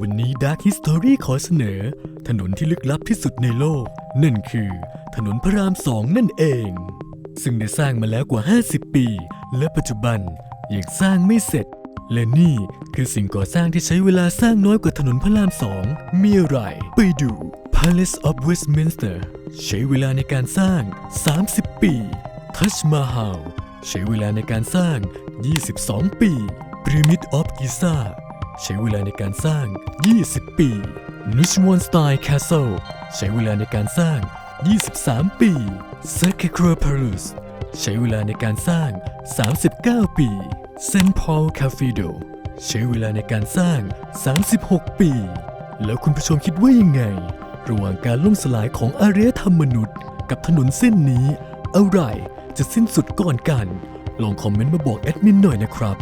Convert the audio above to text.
วันนี้ Dark History ขอเสนอ ถนนที่ลึกลับที่สุดในโลก นั่นคือ ถนนพระรามสองนั่นเอง ซึ่งได้สร้างมาแล้วกว่า 50 ปี และปัจจุบันยังสร้างไม่เสร็จ และนี่คือสิ่งก่อสร้างที่ใช้เวลาสร้างน้อยกว่าถนนพระรามสองมีอะไร ไปดู Palace of Westminster ใช้เวลาในการสร้าง 30 ปี Taj Mahal ใช้เวลาในการสร้าง 22 ปี Pyramid of Giza ใช้เวลาในการสร้าง 20 ปี n u s h w a n s t y l e Castle ใช้เวลาในการสร้าง 23 ปี Sacre Palace ใช้เวลาในการสร้าง 39 ปี St. Paul Cathedral ใช้เวลาในการสร้าง 36 ปี แล้วคุณผู้ชมคิดว่ายังไง ระหว่างการล่มสลายของอารยธรรมมนุษย์ กับถนนเส้นนี้ อะไรจะสิ้นสุดก่อนกัน ลองคอมเมนต์มาบอกแอดมินหน่อยนะครับ